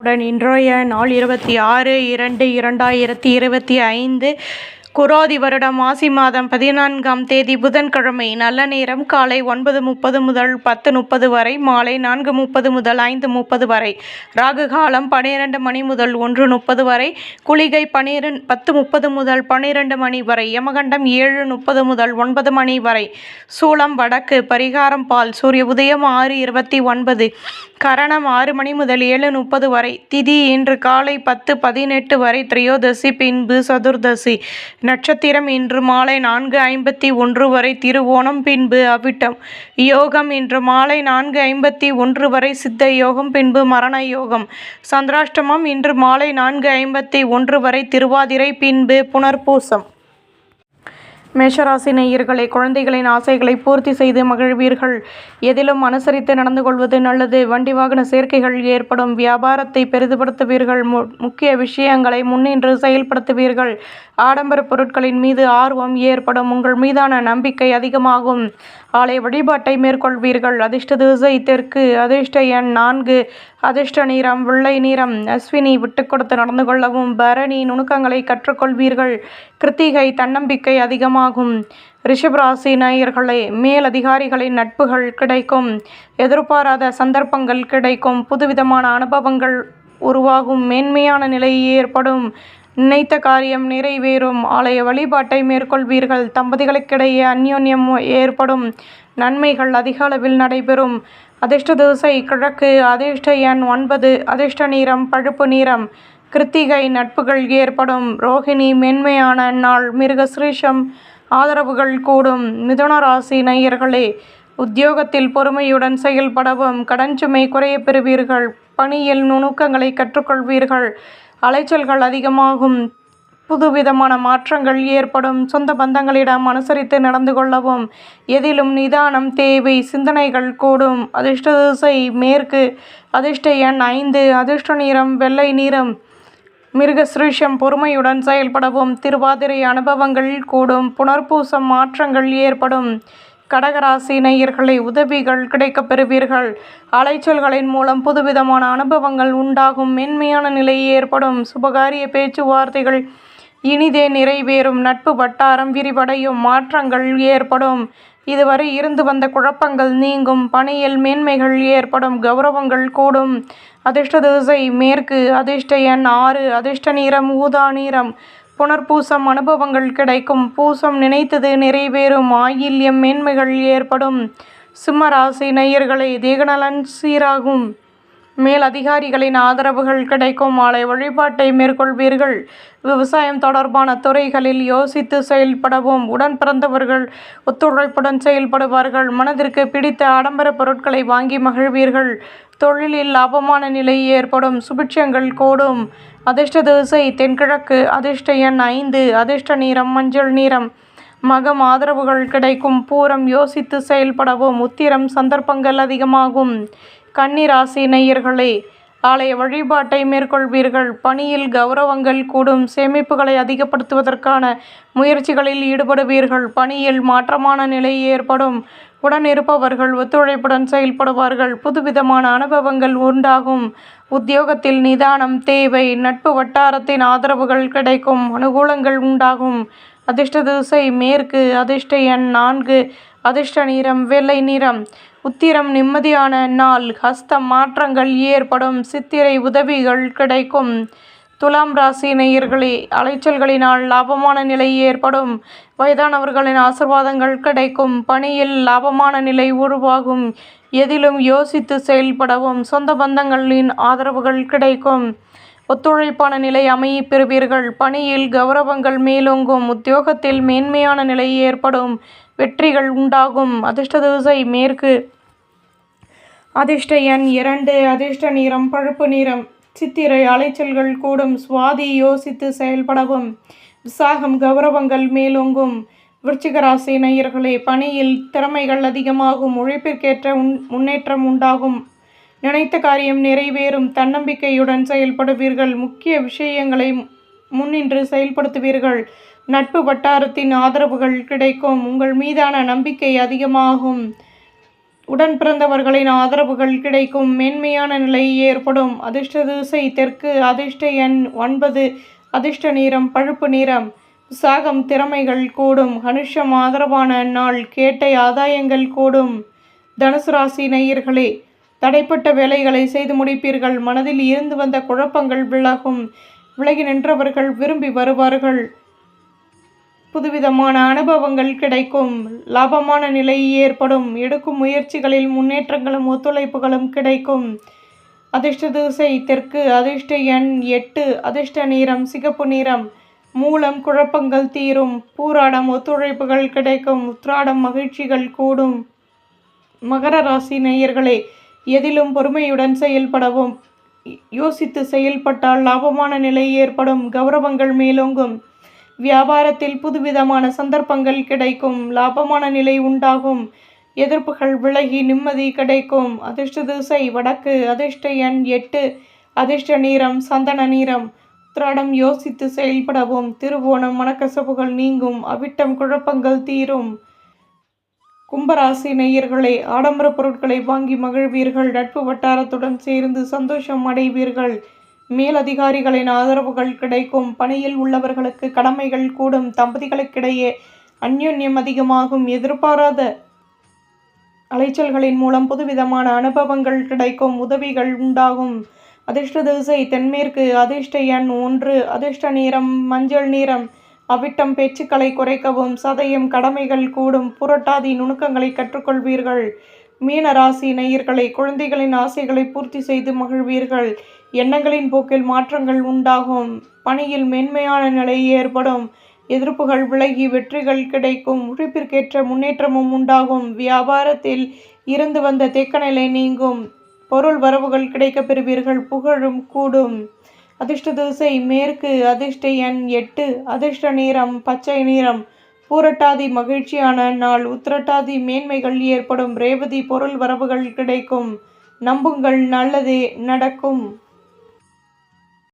உடன் இன்றைய நாள் இருபத்தி ஆறு இரண்டு இரண்டாயிரத்தி இருபத்தி ஐந்து குரோதி வருடம் மாசி மாதம் பதினான்காம் தேதி புதன்கிழமை நல்ல நேரம் காலை ஒன்பது முப்பது முதல் பத்து முப்பது வரை மாலை நான்கு முப்பது முதல் ஐந்து முப்பது வரை. ராகு காலம் பனிரெண்டு மணி முதல் ஒன்று முப்பது வரை குளிகை பனிரெண் பத்து முப்பது முதல் பனிரெண்டு மணி வரை யமகண்டம் ஏழு முப்பது முதல் ஒன்பது மணி வரை. சூளம் வடக்கு பரிகாரம் பால் சூரிய உதயம் ஆறு இருபத்தி ஒன்பது கரணம் ஆறு மணி முதல் ஏழு முப்பது வரை திதி இன்று காலை பத்து பதினெட்டு வரை திரையோதசி பின்பு சதுர்தசி. நட்சத்திரம் இன்று மாலை நான்கு ஐம்பத்தி ஒன்று வரை திருவோணம் பின்பு அவிட்டம். யோகம் இன்று மாலை நான்கு ஐம்பத்தி ஒன்று வரை சித்த யோகம் பின்பு மரண யோகம். சந்திராஷ்டமம் இன்று மாலை நான்கு ஐம்பத்தி ஒன்று வரை திருவாதிரை பின்பு புனர்பூசம். மேஷராசி நேயர்களை குழந்தைகளின் ஆசைகளை பூர்த்தி செய்து மகிழ்வீர்கள். எதிலும் அனுசரித்து நடந்து கொள்வது நல்லது. வண்டி வாகன சேர்க்கைகள் ஏற்படும். வியாபாரத்தை பெரிதுபடுத்துவீர்கள். மு முக்கிய விஷயங்களை முன்னின்று செயல்படுத்துவீர்கள். ஆடம்பர பொருட்களின் மீது ஆர்வம் ஏற்படும். உங்கள் மீதான நம்பிக்கை அதிகமாகும். ஆலய வழிபாட்டை மேற்கொள்வீர்கள். அதிர்ஷ்ட திசை தெற்கு அதிர்ஷ்ட எண் நான்கு அதிர்ஷ்ட நிறம் வெள்ளை நிறம். அஸ்வினி விட்டு கொடுத்து நடந்து கொள்ளவும் பரணி நுணுக்கங்களை கற்றுக்கொள்வீர்கள். கிருத்திகை தன்னம்பிக்கை அதிகமாகும். ரிஷபராசி நேயர்களே மேலதிகாரிகளின் நட்புகள் கிடைக்கும். எதிர்பாராத சந்தர்ப்பங்கள் கிடைக்கும். புதுவிதமான அனுபவங்கள் உருவாகும். மேன்மையான நிலை ஏற்படும். நினைத்த காரியம் நிறைவேறும். ஆலய வழிபாட்டை மேற்கொள்வீர்கள். தம்பதிகளுக்கிடையே அந்யோன்யம் ஏற்படும். நன்மைகள் அதிக அளவில் நடைபெறும். அதிர்ஷ்ட தோசை கிழக்கு அதிர்ஷ்ட எண் ஒன்பது அதிர்ஷ்ட நீரம் பழுப்பு நிறம். கிருத்திகை நட்புகள் ஏற்படும். ரோஹிணி மென்மையான நாள் மிருகசிரீஷம் ஆதரவுகள் கூடும். மிதுன ராசி நேயர்களே உத்தியோகத்தில் பொறுமையுடன் செயல்படவும் கடன் சுமை குறைய பெறுவீர்கள். பணியில் நுணுக்கங்களை கற்றுக்கொள்வீர்கள். அலைச்சல்கள் அதிகமாகும். புதுவிதமான மாற்றங்கள் ஏற்படும். சொந்த பந்தங்களிடம் அனுசரித்து நடந்து கொள்ளவும். எதிலும் நிதானம் தேவை சிந்தனைகள் கூடும். அதிர்ஷ்ட திசை மேற்கு. அதிர்ஷ்ட எண் ஐந்து. அதிர்ஷ்ட நிறம் வெள்ளை நிறம். மிருகசிருஷம் பொறுமையுடன் செயல்படவும். திருவாதிரை அனுபவங்கள் கூடும். புனர்பூசம் மாற்றங்கள் ஏற்படும். கடகராசி நேயர்களை உதவிகள் கிடைக்கப் பெறுவீர்கள். அலைச்சல்களின் மூலம் புதுவிதமான அனுபவங்கள் உண்டாகும். மென்மையான நிலை ஏற்படும். சுபகாரிய பேச்சுவார்த்தைகள் இனிதே நிறைவேறும். நட்பு வட்டாரம் விரிவடையும். மாற்றங்கள் ஏற்படும். இதுவரை இருந்து வந்த குழப்பங்கள் நீங்கும். பணியில் மேன்மைகள் ஏற்படும். கௌரவங்கள் கூடும். அதிர்ஷ்ட திசை மேற்கு. அதிர்ஷ்ட எண் ஆறு. அதிர்ஷ்ட நிறம் ஊதா நிறம். புனர்பூசம் அனுபவங்கள் கிடைக்கும். பூசம் நினைத்தது நிறைவேறும். ஆயில்யம் மேன்மைகள் ஏற்படும். சிம்மராசி நேயர்களை தேகநலன் சீராகும். மேல் அதிகாரிகளின் ஆதரவுகள் கிடைக்கும். மாலை வழிபாட்டை மேற்கொள்வீர்கள். விவசாயம் தொடர்பான துறைகளில் யோசித்து செயல்படவும் உடன் பிறந்தவர்கள் ஒத்துழைப்புடன் செயல்படுவார்கள். மனதிற்கு பிடித்த ஆடம்பர பொருட்களை வாங்கி மகிழ்வீர்கள். தொழிலில் லாபமான நிலை ஏற்படும். சுபிட்சங்கள் கூடும். அதிர்ஷ்ட திசை தென்கிழக்கு. அதிர்ஷ்ட எண் ஐந்து. அதிர்ஷ்ட நீரம் மஞ்சள் நீரம் மகம் ஆதரவுகள் கிடைக்கும். பூரம் யோசித்து செயல்படவும். உத்திரம் சந்தர்ப்பங்கள் அதிகமாகும். கன்னிராசி நேயர்களே ஆலய வழிபாட்டை மேற்கொள்வீர்கள். பணியில் கௌரவங்கள் கூடும். சேமிப்புகளை அதிகப்படுத்துவதற்கான முயற்சிகளில் ஈடுபடுவீர்கள். பணியில் மாற்றமான நிலை ஏற்படும். உடன் இருப்பவர்கள் ஒத்துழைப்புடன் செயல்படுவார்கள். புதுவிதமான அனுபவங்கள் உண்டாகும். உத்தியோகத்தில் நிதானம் தேவை நட்பு வட்டாரத்தின் ஆதரவுகள் கிடைக்கும். அனுகூலங்கள் உண்டாகும். அதிர்ஷ்ட திசை மேற்கு அதிர்ஷ்ட எண் நான்கு அதிர்ஷ்ட நிறம் வெள்ளை நிறம். உத்திரம் நிம்மதியான நாள் ஹஸ்த மாற்றங்கள் ஏற்படும் சித்திரை உதவிகள் கிடைக்கும். துலாம் ராசி நேயர்களே அலைச்சல்களினால் லாபமான நிலை ஏற்படும். வயதானவர்களின் ஆசிர்வாதங்கள் கிடைக்கும். பணியில் லாபமான நிலை உருவாகும். எதிலும் யோசித்து செயல்படவும் சொந்த பந்தங்களின் ஆதரவுகள் கிடைக்கும். ஒத்துழைப்பான நிலை அமைய பெறுவீர்கள். பணியில் கௌரவங்கள் மேலோங்கும். உத்தியோகத்தில் மேன்மையான நிலை ஏற்படும். வெற்றிகள் உண்டாகும். அதிர்ஷ்ட திசை மேற்கு. அதிர்ஷ்ட எண் இரண்டு. அதிர்ஷ்ட நிறம் பழுப்பு நிறம். சித்திரை அலைச்சல்கள் கூடும். சுவாதி யோசித்து செயல்படவும். விசாகம் கௌரவங்கள் மேலோங்கும். விருச்சிக ராசி நேயர்களே பணியில் திறமைகள் அதிகமாகும். உழைப்பிற்கேற்ற முன்னேற்றம் உண்டாகும். நினைத்த காரியம் நிறைவேறும். தன்னம்பிக்கையுடன் செயல்படுவீர்கள். முக்கிய விஷயங்களை முன்னின்று செயல்படுத்துவீர்கள். நட்பு வட்டாரத்தின் ஆதரவுகள் கிடைக்கும். உங்கள் மீதான நம்பிக்கை அதிகமாகும். உடன் பிறந்தவர்களின் ஆதரவுகள் கிடைக்கும். மேன்மையான நிலை ஏற்படும். அதிர்ஷ்ட திசை தெற்கு அதிர்ஷ்ட எண் ஒன்பது அதிர்ஷ்ட நிறம் பழுப்பு நிறம். உற்சாகம் திறமைகள் கூடும். அனுஷம் ஆதரவான நாள் கேட்டை ஆதாயங்கள் கூடும். தனுசு ராசி நேயர்களே தடைப்பட்ட வேலைகளை செய்து முடிப்பீர்கள். மனதில் இருந்து வந்த குழப்பங்கள் விலகும். விலகி நின்றவர்கள் விரும்பி வருவார்கள். புதுவிதமான அனுபவங்கள் கிடைக்கும். லாபமான நிலை ஏற்படும். எடுக்கும் முயற்சிகளில் முன்னேற்றங்களும் ஒத்துழைப்புகளும் கிடைக்கும். அதிர்ஷ்ட திசை தெற்கு அதிர்ஷ்ட எண் எட்டு அதிர்ஷ்ட நிறம் சிகப்பு நிறம். மூலம் குழப்பங்கள் தீரும். பூராடம் ஒத்துழைப்புகள் கிடைக்கும். உத்ராடம் மகிழ்ச்சிகள் கூடும். மகர ராசி நேயர்களே எதிலும் பொறுமையுடன் செயல்படவும். யோசித்து செயல்பட்டால் லாபமான நிலை ஏற்படும். கௌரவங்கள் மேலோங்கும். வியாபாரத்தில் புதுவிதமான சந்தர்ப்பங்கள் கிடைக்கும். லாபமான நிலை உண்டாகும். எதிர்ப்புகள் விலகி நிம்மதி கிடைக்கும். அதிர்ஷ்ட திசை வடக்கு அதிர்ஷ்ட எண் எட்டு அதிர்ஷ்ட நீரம் சந்தன நீரம் உத்திராடம் யோசித்து செயல்படவும். திருவோணம் மனக்கசப்புகள் நீங்கும். அவிட்டம் குழப்பங்கள் தீரும். கும்பராசி நேயர்களே ஆடம்பர பொருட்களை வாங்கி மகிழ்வீர்கள். நட்பு வட்டாரத்துடன் சேர்ந்து சந்தோஷம் அடைவீர்கள். மேலதிகாரிகளின் ஆதரவுகள் கிடைக்கும். பணியில் உள்ளவர்களுக்கு கடமைகள் கூடும். தம்பதிகளுக்கிடையே அந்யோன்யம் அதிகமாகும். எதிர்பாராத அலைச்சல்களின் மூலம் புதுவிதமான அனுபவங்கள் கிடைக்கும். உதவிகள் உண்டாகும். அதிர்ஷ்ட திசை தென்மேற்கு அதிர்ஷ்ட எண் ஒன்று அதிர்ஷ்ட நேரம் மஞ்சள் நிறம் அவிட்டம் பேச்சுக்களை குறைக்கவும் சதயம் கடமைகள் கூடும் புரட்டாதி நுணுக்கங்களை கற்றுக்கொள்வீர்கள். மீன ராசி நேயர்களை குழந்தைகளின் ஆசைகளை பூர்த்தி செய்து மகிழ்வீர்கள். எண்ணங்களின் போக்கில் மாற்றங்கள் உண்டாகும். பணியில் மென்மையான நிலை ஏற்படும். எதிர்ப்புகள் விலகி வெற்றிகள் கிடைக்கும். உழைப்பிற்கேற்ற முன்னேற்றமும் உண்டாகும். வியாபாரத்தில் இருந்து வந்த தேக்கநிலை நீங்கும். பொருள் வரவுகள் கிடைக்கப் பெறுவீர்கள். புகழும் கூடும். அதிர்ஷ்ட திசை மேற்கு அதிர்ஷ்ட எண் எட்டு அதிர்ஷ்ட நிறம் பச்சை நிறம். பூரட்டாதி மகிழ்ச்சியான நாள் உத்திரட்டாதி மேன்மைகள் ஏற்படும் ரேவதி பொருள் வரவுகள் கிடைக்கும். நம்புங்கள் நல்லதே நடக்கும்.